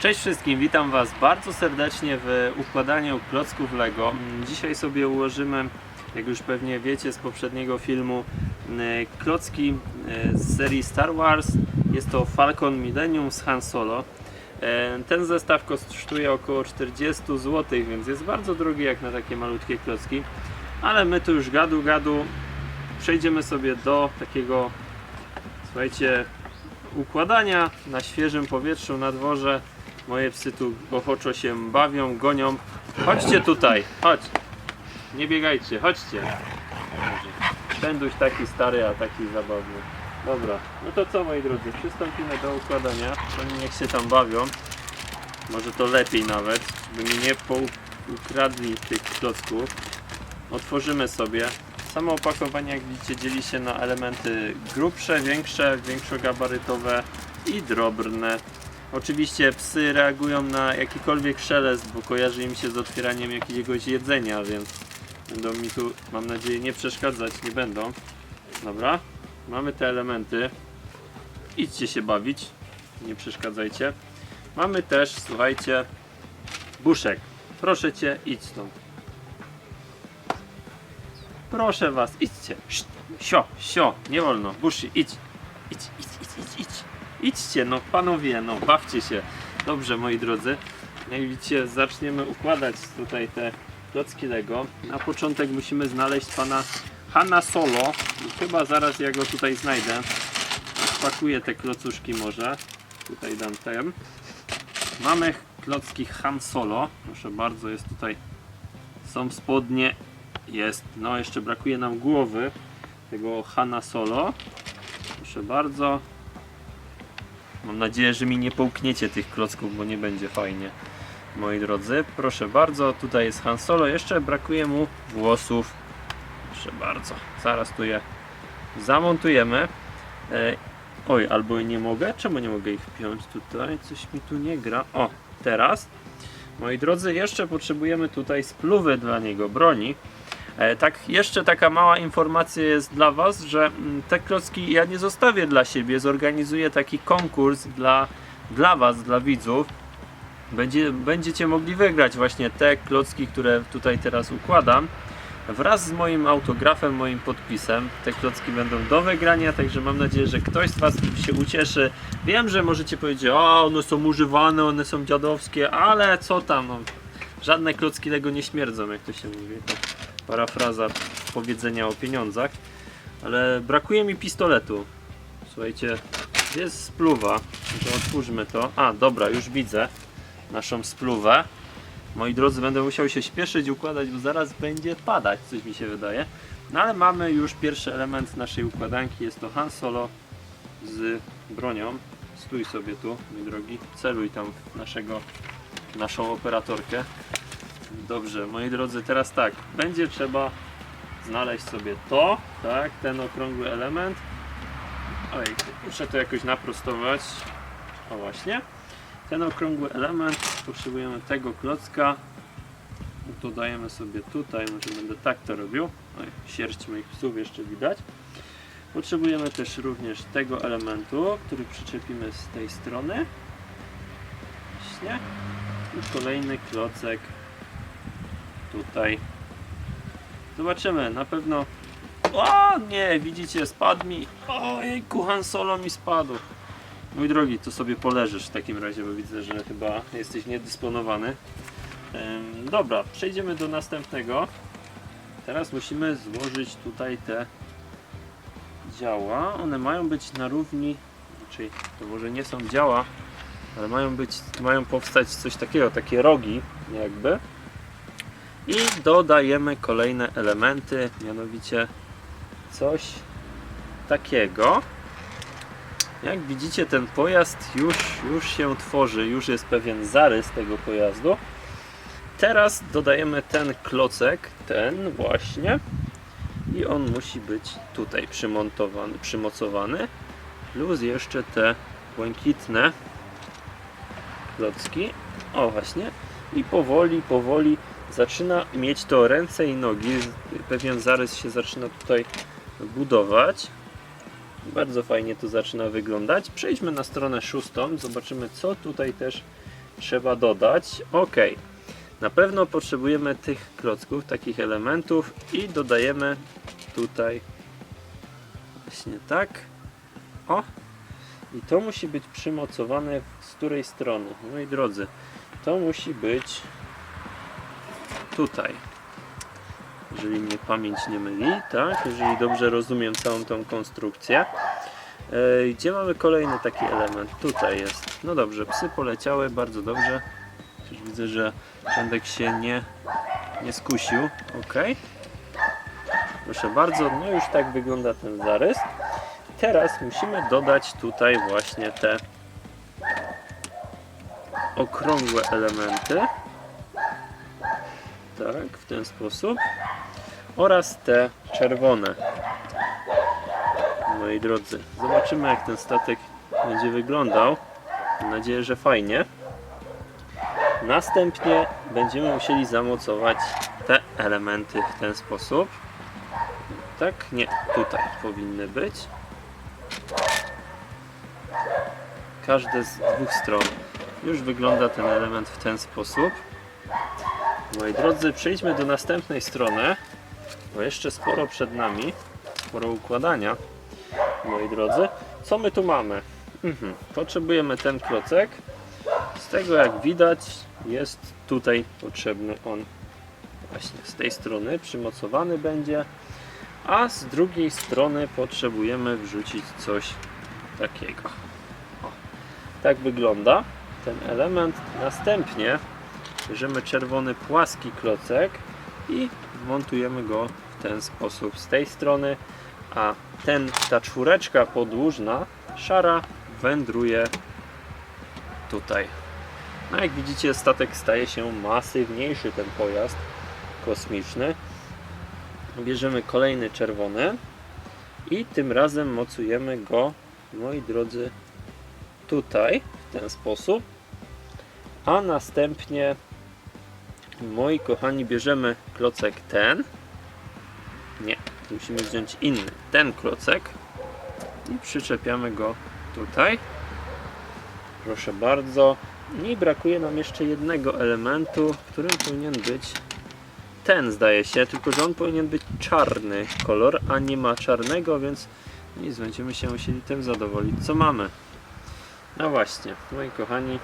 Cześć wszystkim, witam Was bardzo serdecznie w układaniu klocków Lego. Dzisiaj sobie ułożymy, jak już pewnie wiecie z poprzedniego filmu, m, klocki e, z serii Star Wars. Jest to Falcon Millennium z Han Solo. E, Ten zestaw kosztuje około 40 zł, więc jest bardzo drogi jak na takie malutkie klocki. Ale my tu już gadu gadu przejdziemy sobie do takiego, słuchajcie, układania na świeżym powietrzu na dworze. Moje psy tu ochoczo się bawią, gonią. Chodźcie tutaj, chodź. Nie biegajcie, chodźcie. Pęduś taki stary, a taki zabawny. Dobra, no to co moi drodzy, przystąpimy do układania. Oni niech się tam bawią. Może to lepiej nawet, by mi nie ukradli tych klocków. Otworzymy sobie. Samo opakowanie, jak widzicie, dzieli się na elementy grubsze, większe, większogabarytowe i drobne. Oczywiście psy reagują na jakikolwiek szelest, bo kojarzy im się z otwieraniem jakiegoś jedzenia, więc będą mi tu, mam nadzieję, nie przeszkadzać, nie będą. Dobra, mamy te elementy. Idźcie się bawić, nie przeszkadzajcie. Mamy też, słuchajcie, buszek. Proszę cię, idź. Proszę was, idźcie. Sio, sio, nie wolno. Buszy, idź. Idź, idź, idź, idź, idź. Idźcie, no panowie, no bawcie się. Dobrze, moi drodzy. Jak widzicie, zaczniemy układać tutaj te klocki Lego. Na początek musimy znaleźć pana Hanna Solo. I chyba zaraz ja go tutaj znajdę. Spakuję te klocuszki może. Tutaj dam tem. Mamy klocki Han Solo. Proszę bardzo, jest tutaj. Są spodnie. Jest. No, jeszcze brakuje nam głowy tego Hanna Solo. Proszę bardzo. Mam nadzieję, że mi nie połkniecie tych klocków, bo nie będzie fajnie. Moi drodzy, proszę bardzo, tutaj jest Han Solo, jeszcze brakuje mu włosów. Proszę bardzo, zaraz tu je zamontujemy. E, oj, albo nie mogę? Czemu nie mogę ich wpiąć tutaj? Coś mi tu nie gra. O, teraz. Moi drodzy, jeszcze potrzebujemy tutaj spluwy dla niego, broni. E, Tak, jeszcze taka mała informacja jest dla Was, że mm, te klocki ja nie zostawię dla siebie, zorganizuję taki konkurs dla, dla Was, dla widzów. Będzie, będziecie mogli wygrać właśnie te klocki, które tutaj teraz układam. Wraz z moim autografem, moim podpisem. Te klocki będą do wygrania, także mam nadzieję, że ktoś z Was się ucieszy. Wiem, że możecie powiedzieć, o one są używane, one są dziadowskie, ale co tam, no, żadne klocki Lego nie śmierdzą, jak to się mówi. Parafraza powiedzenia o pieniądzach. Ale brakuje mi pistoletu. Słuchajcie, jest spluwa? To otwórzmy to. A, dobra, już widzę naszą spluwę. Moi drodzy, będę musiał się śpieszyć, układać, bo zaraz będzie padać, coś mi się wydaje. No ale mamy już pierwszy element naszej układanki. Jest to Han Solo z bronią. Stój sobie tu, mój drogi. Celuj tam naszego, naszą operatorkę. Dobrze, moi drodzy, teraz tak. Będzie trzeba znaleźć sobie to, tak, ten okrągły element. Oj, muszę to jakoś naprostować. O właśnie. Ten okrągły element, potrzebujemy tego klocka. Dodajemy sobie tutaj, może będę tak to robił. Oj, sierść moich psów jeszcze widać. Potrzebujemy też również tego elementu, który przyczepimy z tej strony. Właśnie. I kolejny klocek tutaj. Zobaczymy, na pewno. O nie, widzicie, spadł mi. Ojej, Han Solo mi spadł. Mój drogi, to sobie poleżysz w takim razie, bo widzę, że chyba jesteś niedysponowany. Ym, dobra, przejdziemy do następnego. Teraz musimy złożyć tutaj te działa. One mają być na równi, czyli to może nie są działa, ale mają być, mają powstać coś takiego, takie rogi jakby. I dodajemy kolejne elementy, mianowicie coś takiego. Jak widzicie, ten pojazd już, już się tworzy, już jest pewien zarys tego pojazdu. Teraz dodajemy ten klocek, ten właśnie, i on musi być tutaj przymontowany, przymocowany, plus jeszcze te błękitne klocki. O, właśnie. I powoli, powoli zaczyna mieć to ręce i nogi. Pewien zarys się zaczyna tutaj budować. Bardzo fajnie to zaczyna wyglądać. Przejdźmy na stronę szóstą, zobaczymy co tutaj też trzeba dodać. Ok. Na pewno potrzebujemy tych klocków, takich elementów i dodajemy tutaj właśnie tak. O! I to musi być przymocowane z której strony? Moi drodzy, to musi być tutaj. Jeżeli mnie pamięć nie myli, tak? Jeżeli dobrze rozumiem całą tą konstrukcję. E, Gdzie mamy kolejny taki element? Tutaj jest. No dobrze, psy poleciały, bardzo dobrze. Widzę, że Czędek się nie, nie skusił. Ok. Proszę bardzo, no już tak wygląda ten zarys. Teraz musimy dodać tutaj właśnie te okrągłe elementy. Tak, w ten sposób. Oraz te czerwone. Moi drodzy, zobaczymy jak ten statek będzie wyglądał. Mam nadzieję, że fajnie. Następnie będziemy musieli zamocować te elementy w ten sposób. Tak? Nie, tutaj powinny być. Każde z dwóch stron. Już wygląda ten element w ten sposób. Moi drodzy, przejdźmy do następnej strony, bo jeszcze sporo przed nami, sporo układania. Moi drodzy, co my tu mamy? Mhm. Potrzebujemy ten klocek. Z tego jak widać jest tutaj potrzebny on właśnie z tej strony przymocowany będzie, a z drugiej strony potrzebujemy wrzucić coś takiego. O, tak wygląda ten element. Następnie bierzemy czerwony płaski klocek i wmontujemy go w ten sposób z tej strony, a ten, ta czwóreczka podłużna, szara, wędruje tutaj. No jak widzicie statek staje się masywniejszy ten pojazd kosmiczny. Bierzemy kolejny czerwony i tym razem mocujemy go, moi drodzy, tutaj w ten sposób. A następnie, moi kochani, bierzemy klocek ten. Nie, musimy wziąć inny. Ten klocek i przyczepiamy go tutaj. Proszę bardzo. I brakuje nam jeszcze jednego elementu, którym powinien być ten zdaje się, tylko że on powinien być czarny kolor, a nie ma czarnego, więc nic, będziemy się musieli tym zadowolić. Co mamy? No właśnie, moi kochani,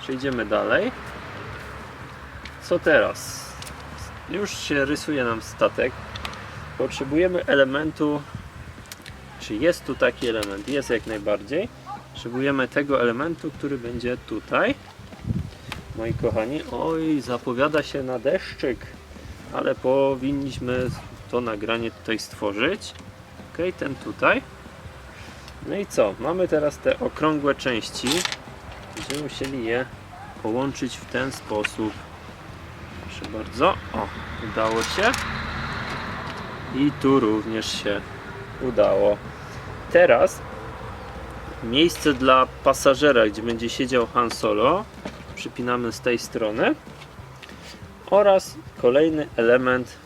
przejdziemy dalej. Co teraz? Już się rysuje nam statek. Potrzebujemy elementu, czy jest tu taki element? Jest jak najbardziej. Potrzebujemy tego elementu, który będzie tutaj. Moi kochani, oj, zapowiada się na deszczyk, ale powinniśmy to nagranie tutaj stworzyć. Ok, ten tutaj. No i co? Mamy teraz te okrągłe części. Będziemy musieli je połączyć w ten sposób. Proszę bardzo. O, udało się. I tu również się udało. Teraz miejsce dla pasażera, gdzie będzie siedział Han Solo, przypinamy z tej strony. Oraz kolejny element.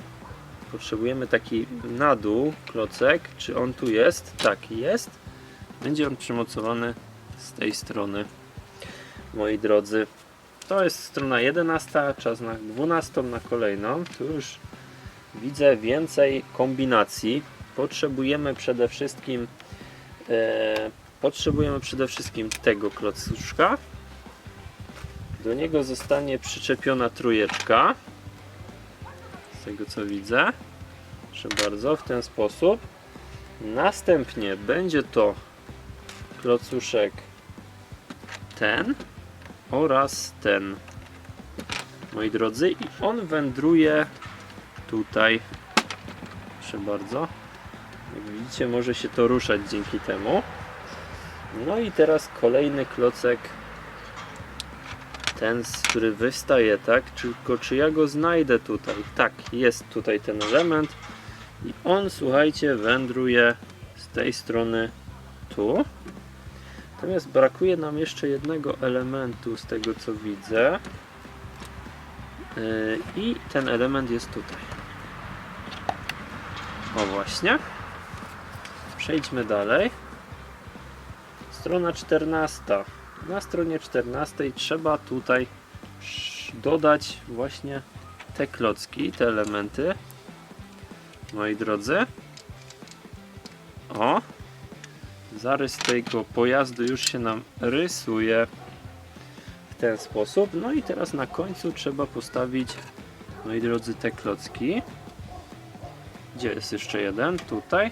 Potrzebujemy taki na dół klocek. Czy on tu jest? Tak, jest. Będzie on przymocowany z tej strony. Moi drodzy, to jest strona 11, czas na 12, na kolejną. Tu już widzę więcej kombinacji. Potrzebujemy przede wszystkim e, potrzebujemy przede wszystkim tego klocuszka. Do niego zostanie przyczepiona trójeczka. Z tego co widzę. Proszę bardzo, w ten sposób. Następnie będzie to klocuszek ten oraz ten. Moi drodzy, i on wędruje tutaj. Proszę bardzo. Jak widzicie, może się to ruszać dzięki temu. No i teraz kolejny klocek ten, który wystaje, tak? Tylko czy ja go znajdę tutaj? Tak, jest tutaj ten element i on, słuchajcie, wędruje z tej strony tu. Natomiast brakuje nam jeszcze jednego elementu z tego co widzę. Yy, I ten element jest tutaj. O właśnie. Przejdźmy dalej. Strona 14. na stronie 14 trzeba tutaj dodać właśnie te klocki, te elementy. Moi drodzy. O! Zarys tego pojazdu już się nam rysuje w ten sposób. No i teraz na końcu trzeba postawić, moi drodzy, te klocki. Gdzie jest jeszcze jeden? Tutaj.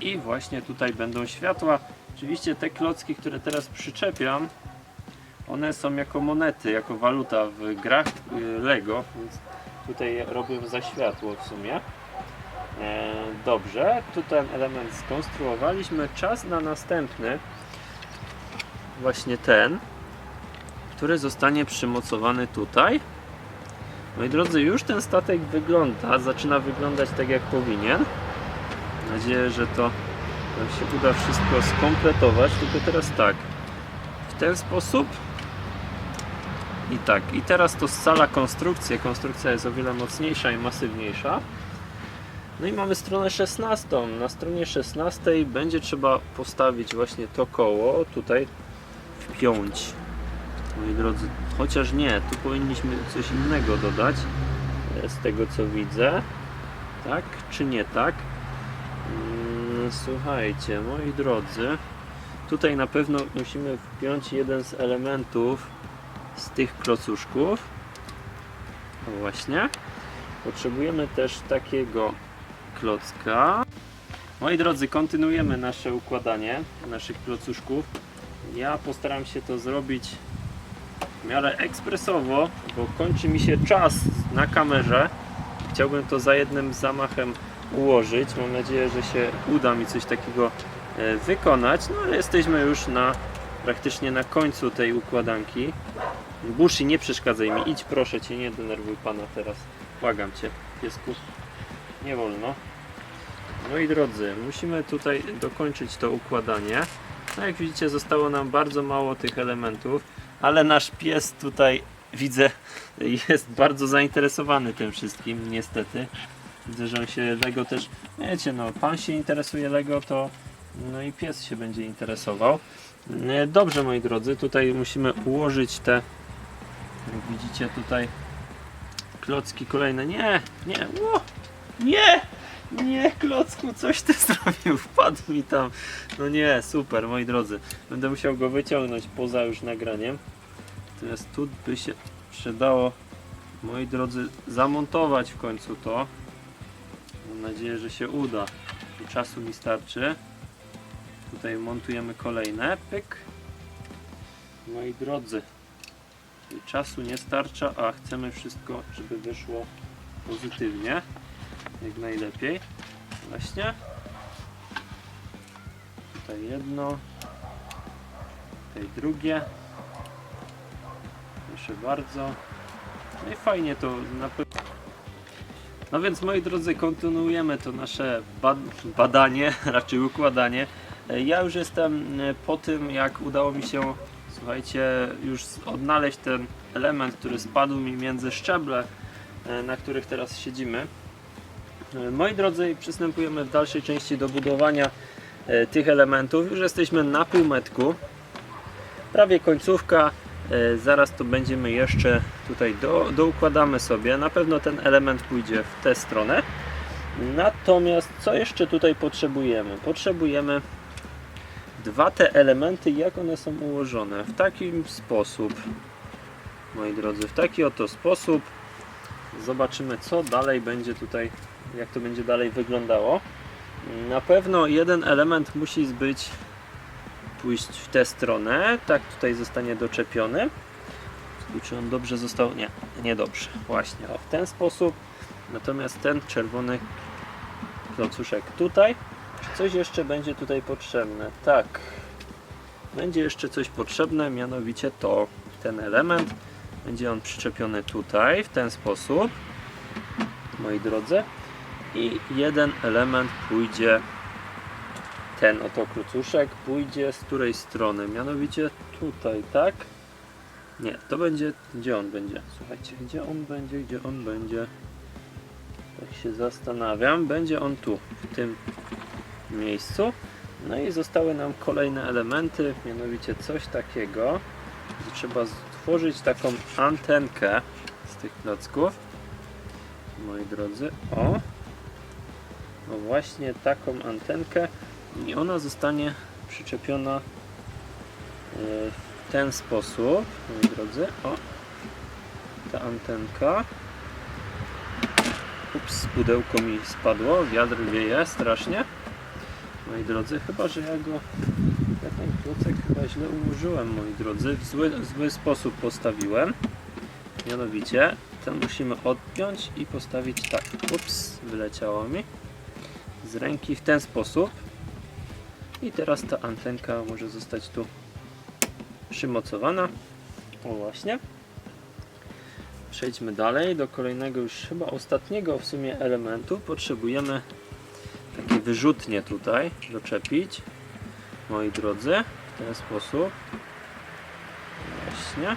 I właśnie tutaj będą światła. Oczywiście te klocki, które teraz przyczepiam, one są jako monety, jako waluta w grach y, Lego, więc tutaj robię za światło w sumie. E, dobrze, tu ten element skonstruowaliśmy. Czas na następny, właśnie ten, który zostanie przymocowany tutaj. Moi drodzy, już ten statek wygląda, zaczyna wyglądać tak jak powinien. Mam nadzieję, że to nam się uda wszystko skompletować, tylko teraz tak, w ten sposób i tak, i teraz to scala konstrukcję, konstrukcja jest o wiele mocniejsza i masywniejsza. No i mamy stronę 16. Na stronie 16 będzie trzeba postawić właśnie to koło, tutaj wpiąć. Moi drodzy, chociaż nie, tu powinniśmy coś innego dodać e, z tego co widzę. Tak czy nie tak? Mm, Słuchajcie, moi drodzy, tutaj na pewno musimy wpiąć jeden z elementów z tych klocuszków. Właśnie. Potrzebujemy też takiego klocka. Moi drodzy, kontynuujemy nasze układanie naszych klocuszków. Ja postaram się to zrobić w miarę ekspresowo, bo kończy mi się czas na kamerze. Chciałbym to za jednym zamachem ułożyć. Mam nadzieję, że się uda mi coś takiego e, wykonać. No ale jesteśmy już na praktycznie na końcu tej układanki. Bushi, nie przeszkadzaj mi. Idź proszę cię, nie denerwuj pana teraz. Błagam cię, piesku. Nie wolno. Moi drodzy, musimy tutaj dokończyć to układanie. No jak widzicie, zostało nam bardzo mało tych elementów, ale nasz pies tutaj widzę jest bardzo zainteresowany tym wszystkim, niestety. Widzę, że on się Lego też, wiecie, no, pan się interesuje Lego, to no i pies się będzie interesował. E, Dobrze, moi drodzy, tutaj musimy ułożyć te, jak widzicie tutaj, klocki kolejne. Nie, nie, o, nie, nie, klocku, coś ty zrobił, wpadł mi tam. No nie, super, moi drodzy. Będę musiał go wyciągnąć poza już nagraniem. Natomiast tu by się przydało, moi drodzy, zamontować w końcu to. Mam nadzieję, że się uda. Czasu mi starczy. Tutaj montujemy kolejne. Pyk. Moi drodzy, czasu nie starcza, a chcemy wszystko, żeby wyszło pozytywnie. Jak najlepiej. Właśnie. Tutaj jedno. Tutaj drugie. Proszę bardzo. No i fajnie to na pewno. No więc moi drodzy, kontynuujemy to nasze bad badanie, raczej układanie. Ja już jestem e, po tym, jak udało mi się, słuchajcie, już odnaleźć ten element, który spadł mi między szczeble, e, na których teraz siedzimy. Moi drodzy, przystępujemy w dalszej części do budowania e, tych elementów. Już jesteśmy na półmetku. Prawie końcówka. E, Zaraz to będziemy jeszcze tutaj do, doukładamy sobie. Na pewno ten element pójdzie w tę stronę. Natomiast co jeszcze tutaj potrzebujemy? Potrzebujemy dwa te elementy, jak one są ułożone. W taki sposób, moi drodzy, w taki oto sposób. Zobaczymy, co dalej będzie tutaj, jak to będzie dalej wyglądało. Na pewno jeden element musi być pójść w tę stronę. Tak tutaj zostanie doczepiony. Czy on dobrze został? Nie, nie dobrze. Właśnie, o, w ten sposób. Natomiast ten czerwony klocuszek tutaj. Czy coś jeszcze będzie tutaj potrzebne? Tak. Będzie jeszcze coś potrzebne, mianowicie to. Ten element. Będzie on przyczepiony tutaj, w ten sposób. Moi drodzy. I jeden element pójdzie ten oto krucuszek pójdzie z której strony? Mianowicie tutaj, tak? Nie, to będzie. Gdzie on będzie? Słuchajcie, gdzie on będzie? Gdzie on będzie? Tak się zastanawiam. Będzie on tu, w tym miejscu. No i zostały nam kolejne elementy, mianowicie coś takiego, trzeba stworzyć taką antenkę z tych klocków. Moi drodzy, o! Właśnie taką antenkę i ona zostanie przyczepiona e, w ten sposób, moi drodzy. O! Ta antenka. Ups, pudełko mi spadło, wiatr wieje strasznie. Moi drodzy, chyba że ja go, ja ten klocek chyba źle ułożyłem, moi drodzy, w zły, zły sposób postawiłem. Mianowicie, ten musimy odpiąć i postawić tak. Ups, wyleciało mi. Z ręki w ten sposób. I teraz ta antenka może zostać tu przymocowana. O właśnie. Przejdźmy dalej do kolejnego już chyba ostatniego w sumie elementu. Potrzebujemy takie wyrzutnie tutaj doczepić. Moi drodzy, w ten sposób. Właśnie.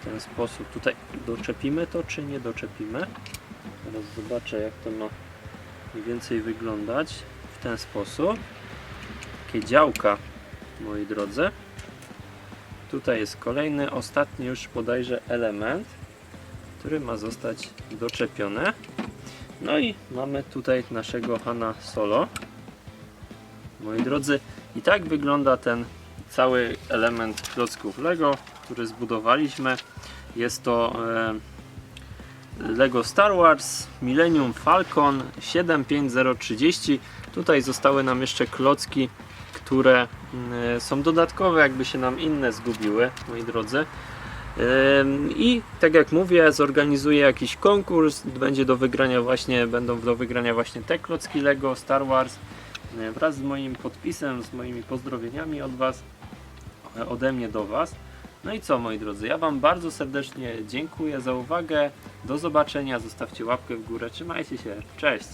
W ten sposób tutaj doczepimy to, czy nie doczepimy. Teraz zobaczę, jak to ma mniej więcej wyglądać. W ten sposób. Takie działka, moi drodzy. Tutaj jest kolejny, ostatni już bodajże element, który ma zostać doczepiony. No i mamy tutaj naszego Hana Solo. Moi drodzy, i tak wygląda ten cały element klocków Lego, który zbudowaliśmy. Jest to e, Lego Star Wars Millennium Falcon 75030. Tutaj zostały nam jeszcze klocki, które mm, są dodatkowe, jakby się nam inne zgubiły, moi drodzy. I tak jak mówię, zorganizuję jakiś konkurs, będzie do wygrania właśnie, będą do wygrania właśnie te klocki Lego Star Wars y, wraz z moim podpisem, z moimi pozdrowieniami od Was, ode mnie do Was. No i co moi drodzy, ja Wam bardzo serdecznie dziękuję za uwagę, do zobaczenia, zostawcie łapkę w górę, trzymajcie się, cześć!